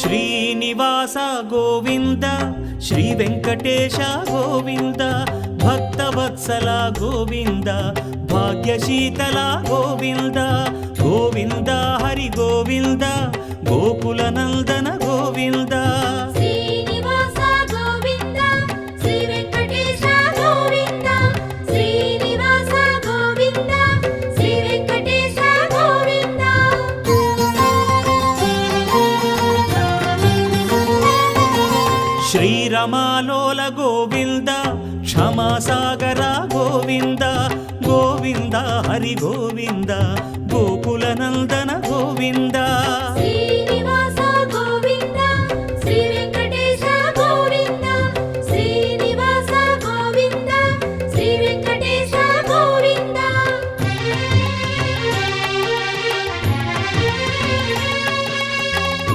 Srinivasa Govinda Shri Venkatesha Govinda Bhaktavatsala Govinda భాగ్యశీతల Govinda Govinda Hari Govinda Gokula Nandana Govinda. శ్రీరమాలోల Govinda క్షమాసాగర Govinda Govinda Hari Govinda Gokula